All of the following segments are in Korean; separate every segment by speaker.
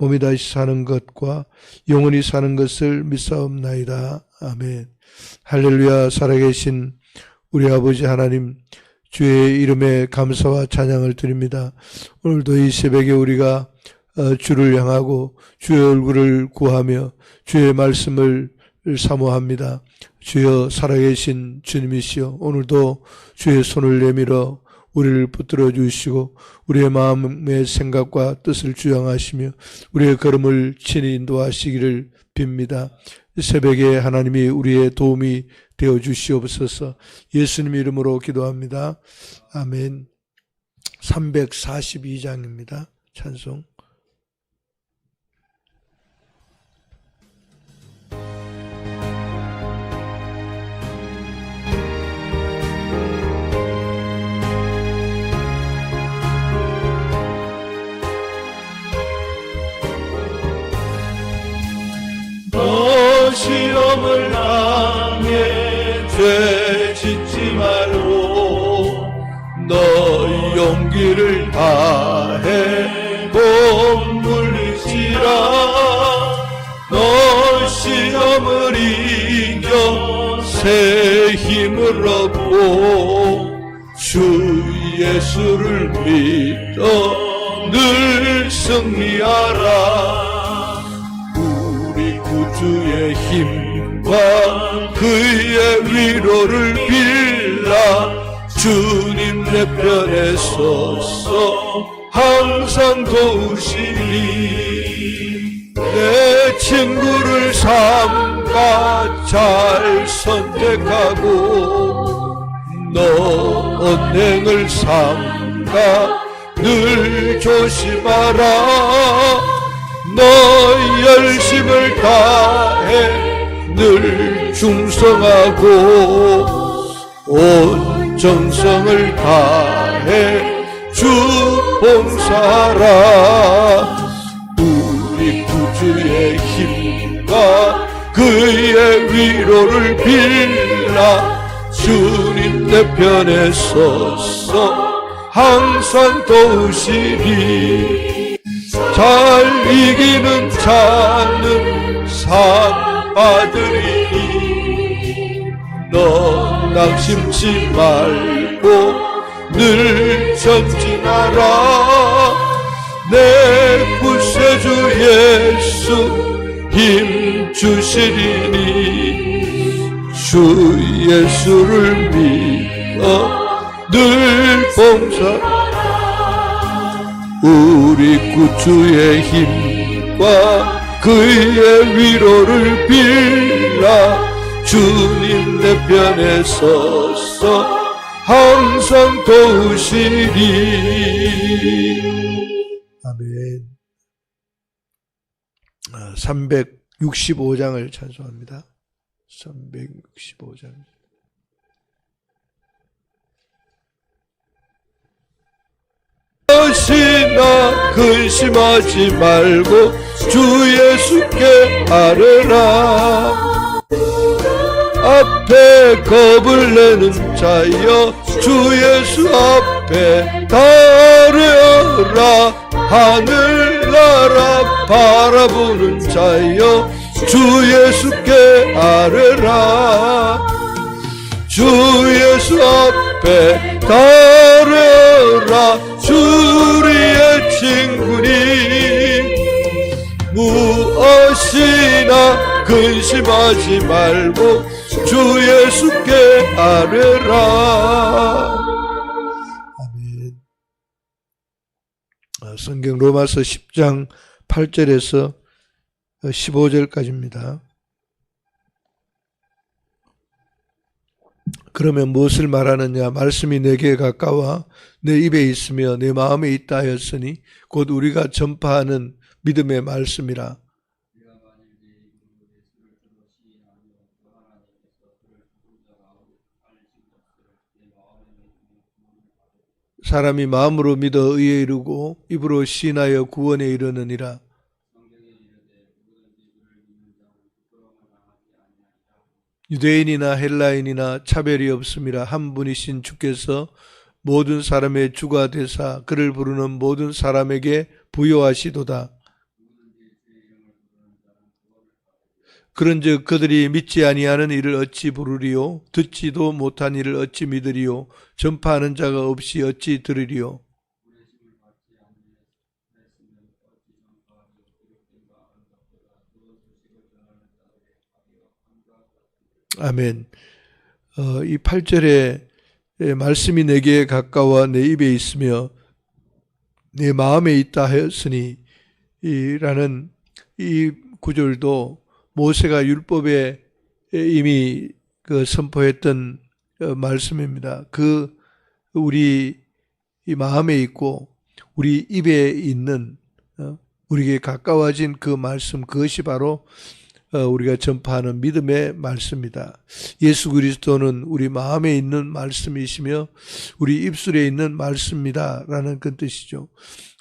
Speaker 1: 몸이 다시 사는 것과 영원히 사는 것을 믿사옵나이다. 아멘. 할렐루야 살아계신 우리 아버지 하나님 주의 이름에 감사와 찬양을 드립니다. 오늘도 이 새벽에 우리가 어, 주를 향하고 주의 얼굴을 구하며 주의 말씀을 사모합니다. 주여 살아계신 주님이시여 오늘도 주의 손을 내밀어 우리를 붙들어 주시고 우리의 마음의 생각과 뜻을 주장하시며 우리의 걸음을 친히 인도하시기를 빕니다. 이 새벽에 하나님이 우리의 도움이 되어 주시옵소서 예수님 이름으로 기도합니다. 아멘. 342장입니다. 찬송.
Speaker 2: 시험을 당해 죄 짓지 말고 너 용기를 다해 못 물리지라. 너 시험을 이겨 새 힘을 얻고 주 예수를 믿어 늘 승리하라. 우리 구주의 힘 과 그의 위로를 빌라 주님 내 편에 서서 항상 도우시니 내 친구를 삼가 잘 선택하고 너 언행을 삼가 늘 조심하라. 너 열심을 다해 늘 충성하고 온 정성을 다해 주 봉사라. 우리 구주의 힘과 그의 위로를 빌라. 주님 내 편에 서서 항상 도우시리. 잘 이기는 자는 상 받으리니 너 낙심치 말고 늘 전진하라. 내 구세주 예수 힘 주시리니 주 예수를 믿어 늘 봉사 우리 구주의 힘과 그의 위로를 빌라 주님 내 편에 서서 항상 도우시리
Speaker 1: 아멘. 365장을 찬송합니다. 365장.
Speaker 2: 것이나 근심하지 말고 주 예수께 아뢰라. 앞에 겁을 내는 자여 주 예수 앞에 다뢰어라. 하늘나라 바라보는 자여 주 예수께 아뢰라. 주 예수 앞에 주리의 친구니 무엇이나 근심하지 말고 주 예수께 아뢰라
Speaker 1: 아멘. 어, 성경 로마서 10장 8절에서 15절까지입니다.
Speaker 2: 그러면 무엇을 말하느냐? 말씀이 내게 가까워 내 입에 있으며 내 마음에 있다 하였으니 곧 우리가 전파하는 믿음의 말씀이라. 사람이 마음으로 믿어 의에 이르고 입으로 시인하여 구원에 이르느니라. 유대인이나 헬라인이나 차별이 없음이라 한 분이신 주께서 모든 사람의 주가 되사 그를 부르는 모든 사람에게 부여하시도다. 그런즉 그들이 믿지 아니하는 이를 어찌 부르리요? 듣지도 못한 이를 어찌 믿으리요? 전파하는 자가 없이 어찌 들으리요 아멘. 어, 이 8절에 말씀이 내게 가까워 내 입에 있으며 내 마음에 있다 하였으니 이라는 이 구절도 모세가 율법에 이미 그 선포했던 어, 말씀입니다. 그 우리 이 마음에 있고 우리 입에 있는 어, 우리에게 가까워진 그 말씀 그것이 바로 어, 우리가 전파하는 믿음의 말씀이다. 예수 그리스도는 우리 마음에 있는 말씀이시며 우리 입술에 있는 말씀이다라는 그 뜻이죠.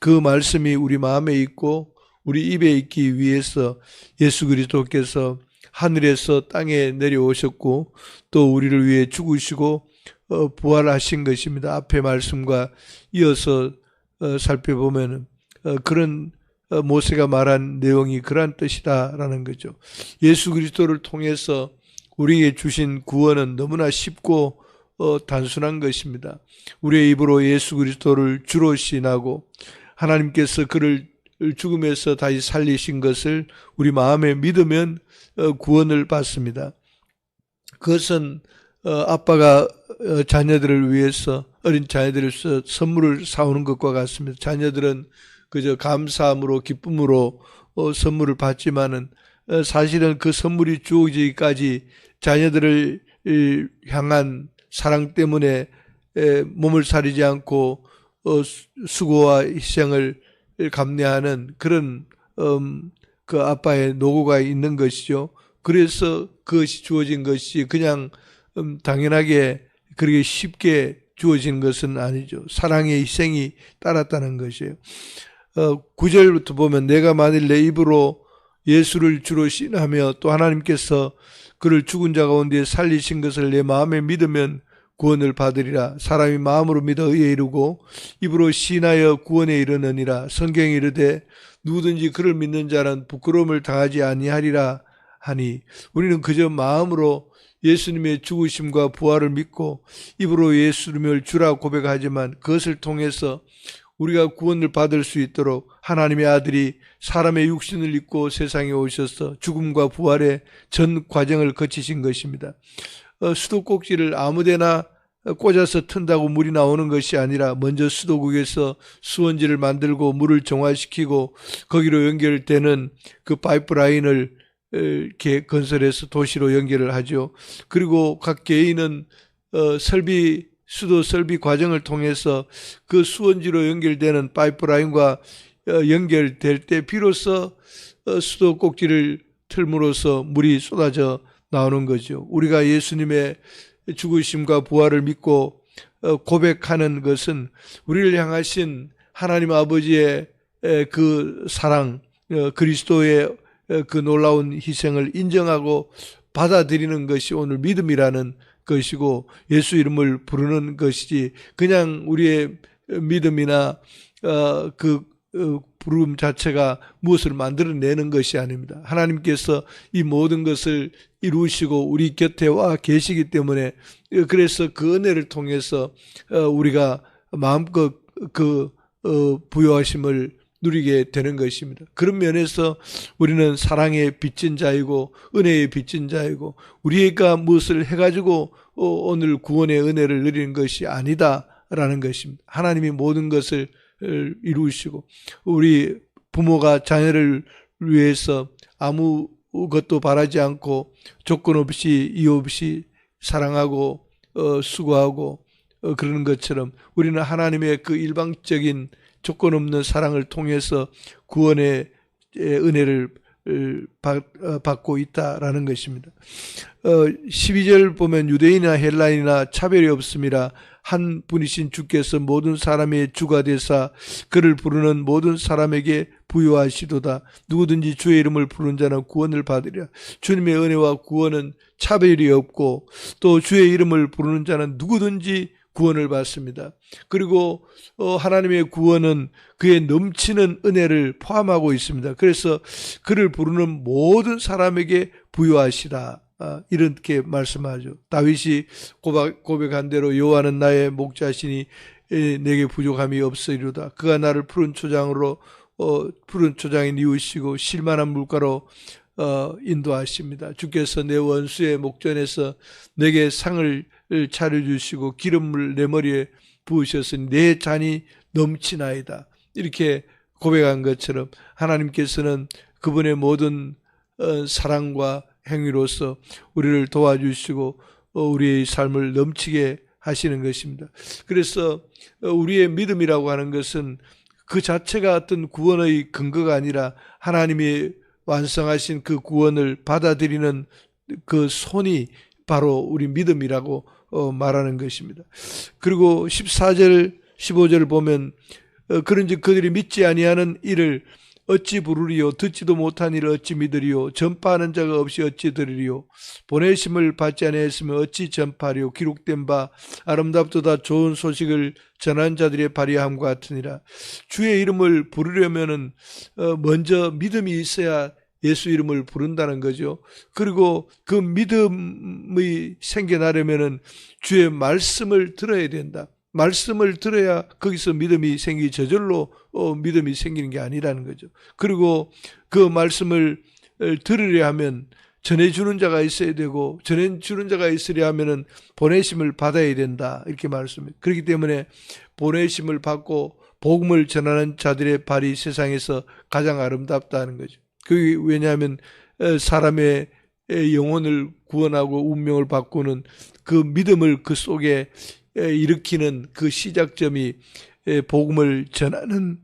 Speaker 2: 그 말씀이 우리 마음에 있고 우리 입에 있기 위해서 예수 그리스도께서 하늘에서 땅에 내려오셨고 또 우리를 위해 죽으시고 어, 부활하신 것입니다. 앞의 말씀과 이어서 어, 살펴보면 어, 그런 어, 모세가 말한 내용이 그러한 뜻이다라는 거죠. 예수 그리스도를 통해서 우리에게 주신 구원은 너무나 쉽고 어, 단순한 것입니다. 우리의 입으로 예수 그리스도를 주로 시인하고 하나님께서 그를 죽음에서 다시 살리신 것을 우리 마음에 믿으면 어, 구원을 받습니다. 그것은 어, 아빠가 어, 자녀들을 위해서 어린 자녀들을 선물을 사오는 것과 같습니다. 자녀들은 그저 감사함으로 기쁨으로 어, 선물을 받지만은 어, 사실은 그 선물이 주어지기까지 자녀들을 이, 향한 사랑 때문에 에, 몸을 사리지 않고 어, 수- 수고와 희생을 감내하는 그런 음, 그 아빠의 노고가 있는 것이죠. 그래서 그것이 주어진 것이 그냥 음, 당연하게 그렇게 쉽게 주어진 것은 아니죠. 사랑의 희생이 따랐다는 것이에요. 어, 9절부터 보면 내가 만일 내 입으로 예수를 주로 신하며 또 하나님께서 그를 죽은 자 가운데 살리신 것을 내 마음에 믿으면 구원을 받으리라. 사람이 마음으로 믿어 의에 이르고 입으로 신하여 구원에 이르느니라. 성경에 이르되 누구든지 그를 믿는 자는 부끄러움을 당하지 아니하리라 하니 우리는 그저 마음으로 예수님의 죽으심과 부활을 믿고 입으로 예수님을 주라 고백하지만 그것을 통해서 우리가 구원을 받을 수 있도록 하나님의 아들이 사람의 육신을 입고 세상에 오셔서 죽음과 부활의 전 과정을 거치신 것입니다. 어, 수도꼭지를 아무데나 꽂아서 튼다고 물이 나오는 것이 아니라 먼저 수도국에서 수원지를 만들고 물을 정화시키고 거기로 연결되는 그 파이프라인을 에, 이렇게 건설해서 도시로 연결을 하죠. 그리고 각 개인은 어, 설비 수도 설비 과정을 통해서 그 수원지로 연결되는 파이프라인과 어, 연결될 때 비로소 어, 수도 꼭지를 틀므로써 물이 쏟아져 나오는 거죠. 우리가 예수님의 죽으심과 부활을 믿고 어, 고백하는 것은 우리를 향하신 하나님 아버지의 에, 그 사랑, 어, 그리스도의 어, 그 놀라운 희생을 인정하고 받아들이는 것이 오늘 믿음이라는 것이고 예수 이름을 부르는 것이지 그냥 우리의 믿음이나 어, 그 어, 부름 자체가 무엇을 만들어내는 것이 아닙니다. 하나님께서 이 모든 것을 이루시고 우리 곁에 와 계시기 때문에 어, 그래서 그 은혜를 통해서 어, 우리가 마음껏 그 어, 부여하심을 누리게 되는 것입니다. 그런 면에서 우리는 사랑의 빚진 자이고 은혜의 빚진 자이고 우리가 무엇을 해가지고 어, 오늘 구원의 은혜를 누리는 것이 아니다라는 것입니다. 하나님이 모든 것을 어, 이루시고 우리 부모가 자녀를 위해서 아무 것도 바라지 않고 조건 없이 이유 없이 사랑하고 어, 수고하고 어, 그러는 것처럼 우리는 하나님의 그 일방적인 조건 없는 사랑을 통해서 구원의 에, 은혜를 어, 받, 어, 받고 있다라는 것입니다. 어, 12절 보면 유대인이나 헬라인이나 차별이 없음이라 한 분이신 주께서 모든 사람의 주가 되사 그를 부르는 모든 사람에게 부여하시도다. 누구든지 주의 이름을 부르는 자는 구원을 받으리라. 주님의 은혜와 구원은 차별이 없고 또 주의 이름을 부르는 자는 누구든지 구원을 받습니다. 그리고 어, 하나님의 구원은 그의 넘치는 은혜를 포함하고 있습니다. 그래서 그를 부르는 모든 사람에게 부여하시라. 아, 이렇게 말씀하죠. 다윗이 고백, 고백한 대로 여호와는 나의 목자시니 에, 내게 부족함이 없으리로다. 그가 나를 푸른 초장으로 어, 푸른 초장에 이으시고 실만한 물가로 어, 인도하십니다. 주께서 내 원수의 목전에서 내게 상을 차려주시고 기름을 내 머리에 부으셨으니 내 잔이 넘치나이다. 이렇게 고백한 것처럼 하나님께서는 그분의 모든 어, 사랑과 행위로서 우리를 도와주시고 어, 우리의 삶을 넘치게 하시는 것입니다. 그래서 어, 우리의 믿음이라고 하는 것은 그 자체가 어떤 구원의 근거가 아니라 하나님이 완성하신 그 구원을 받아들이는 그 손이 바로 우리 믿음이라고 어, 말하는 것입니다. 그리고 14절, 15절을 보면 어, 그런즉 그들이 믿지 아니하는 이를 어찌 부르리요? 듣지도 못한 일을 어찌 믿으리요? 전파하는 자가 없이 어찌 들으리요? 보내심을 받지 아니했으면 어찌 전파리요? 기록된 바 아름답도다 좋은 소식을 전한 자들의 발휘함과 같으니라. 주의 이름을 부르려면은 어, 먼저 믿음이 있어야 예수 이름을 부른다는 거죠. 그리고 그 믿음이 생겨나려면은 주의 말씀을 들어야 된다. 말씀을 들어야 거기서 믿음이 생기 저절로 어, 믿음이 생기는 게 아니라는 거죠. 그리고 그 말씀을 어, 들으려 하면 전해주는 자가 있어야 되고 전해주는 자가 있으려 하면은 보내심을 받아야 된다 이렇게 말씀합니다. 그렇기 때문에 보내심을 받고 복음을 전하는 자들의 발이 세상에서 가장 아름답다는 거죠. 그게 왜냐하면 어, 사람의 영혼을 구원하고 운명을 바꾸는 그 믿음을 그 속에 일으키는 그 시작점이 복음을 전하는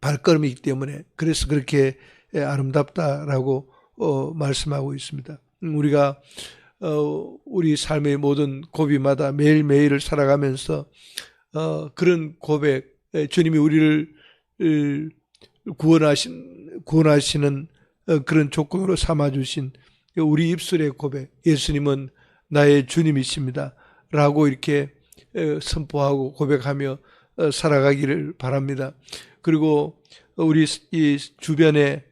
Speaker 2: 발걸음이기 때문에 그래서 그렇게 아름답다라고 어, 말씀하고 있습니다. 음, 우리가 어, 우리 삶의 모든 고비마다 매일매일을 살아가면서 어, 그런 고백, 주님이 우리를 구원하신, 구원하시는 어, 그런 조건으로 삼아 주신 우리 입술의 고백, 예수님은 나의 주님이십니다. 라고 이렇게 선포하고 고백하며 어, 살아가기를 바랍니다. 그리고 우리 이 주변에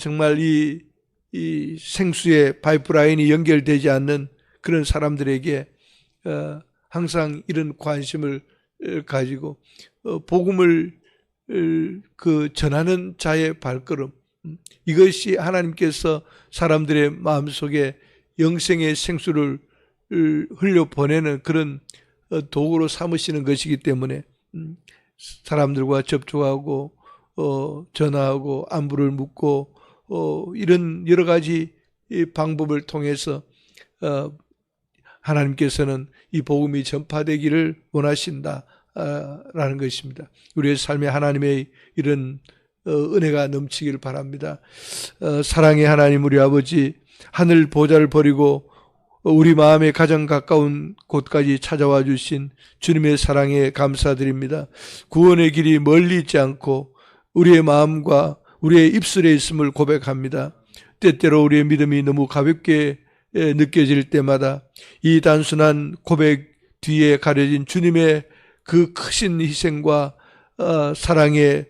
Speaker 2: 정말 이, 이 생수의 파이프라인이 연결되지 않는 그런 사람들에게 어, 항상 이런 관심을 가지고 복음을 그 전하는 자의 발걸음 음, 이것이 하나님께서 사람들의 마음속에 영생의 생수를 흘려 보내는 그런 어, 도구로 삼으시는 것이기 때문에 음, 사람들과 접촉하고 어, 전화하고 안부를 묻고 어, 이런 여러 가지 방법을 통해서 하나님께서는 이 복음이 전파되기를 원하신다. 라는 것입니다. 우리의 삶에 하나님의 이런 은혜가 넘치기를 바랍니다. 사랑의 하나님 우리 아버지 하늘 보좌를 버리고 우리 마음에 가장 가까운 곳까지 찾아와 주신 주님의 사랑에 감사드립니다. 구원의 길이 멀리 있지 않고 우리의 마음과 우리의 입술에 있음을 고백합니다. 때때로 우리의 믿음이 너무 가볍게 느껴질 때마다 이 단순한 고백 뒤에 가려진 주님의 그 크신 희생과 어, 사랑의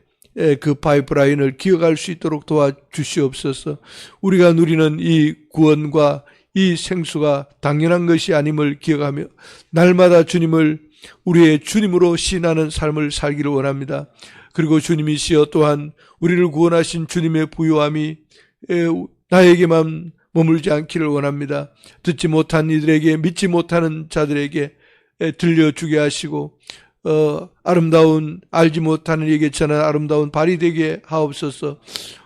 Speaker 2: 그 파이프라인을 기억할 수 있도록 도와주시옵소서. 우리가 누리는 이 구원과 이 생수가 당연한 것이 아님을 기억하며 날마다 주님을 우리의 주님으로 신하는 삶을 살기를 원합니다. 그리고 주님이시여 또한 우리를 구원하신 주님의 부요함이 나에게만 머물지 않기를 원합니다. 듣지 못한 이들에게 믿지 못하는 자들에게 들려주게 하시고 어, 아름다운 알지 못하는 이에게 전한 아름다운 발이 되게 하옵소서.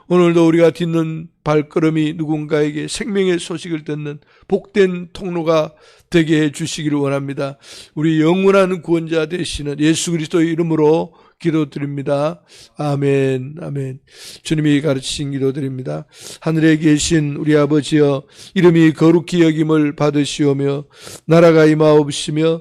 Speaker 2: 오늘도 우리가 딛는 발걸음이 누군가에게 생명의 소식을 듣는 복된 통로가 되게 해 주시기를 원합니다. 우리 영원한 구원자 되시는 예수 그리스도의 이름으로 기도드립니다. 아멘, 아멘. 주님이 가르치신 기도드립니다. 하늘에 계신 우리 아버지여, 이름이 거룩히 여김을 받으시오며, 나라가 임하옵시며,